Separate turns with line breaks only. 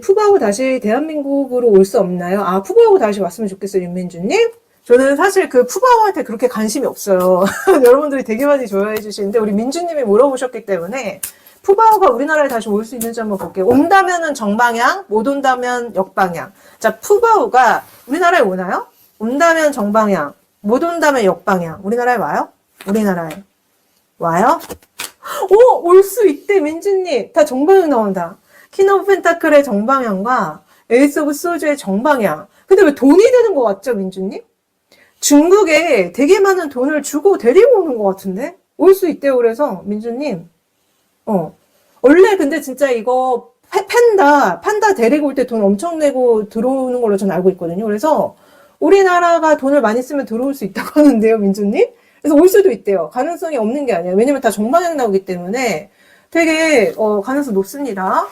푸바오 다시 대한민국으로 올 수 없나요? 아, 푸바오 다시 왔으면 좋겠어요, 윤민주님. 저는 사실 그 푸바오한테 그렇게 관심이 없어요. 여러분들이 되게 많이 좋아해 주시는데, 우리 민주님이 물어보셨기 때문에, 푸바오가 우리나라에 다시 올 수 있는지 한번 볼게요. 온다면은 정방향, 못 온다면 역방향. 자, 푸바오가 우리나라에 오나요? 온다면 정방향, 못 온다면 역방향. 우리나라에 와요? 우리나라에. 와요? 오, 올 수 있대, 민주님. 다 정방향 나온다. 킹 오브 펜타클의 정방향과 에이스 오브 소주의 정방향. 근데 왜 돈이 되는 것 같죠, 민주님? 중국에 되게 많은 돈을 주고 데리고 오는 것 같은데? 올 수 있대요, 그래서, 민주님. 어. 원래 근데 진짜 이거 파- 판다, 판다 데리고 올 때 돈 엄청 내고 들어오는 걸로 저는 알고 있거든요. 그래서 우리나라가 돈을 많이 쓰면 들어올 수 있다고 하는데요, 민주님? 그래서 올 수도 있대요. 가능성이 없는 게 아니에요. 왜냐면 다 정방향 나오기 때문에 되게 어, 가능성 높습니다.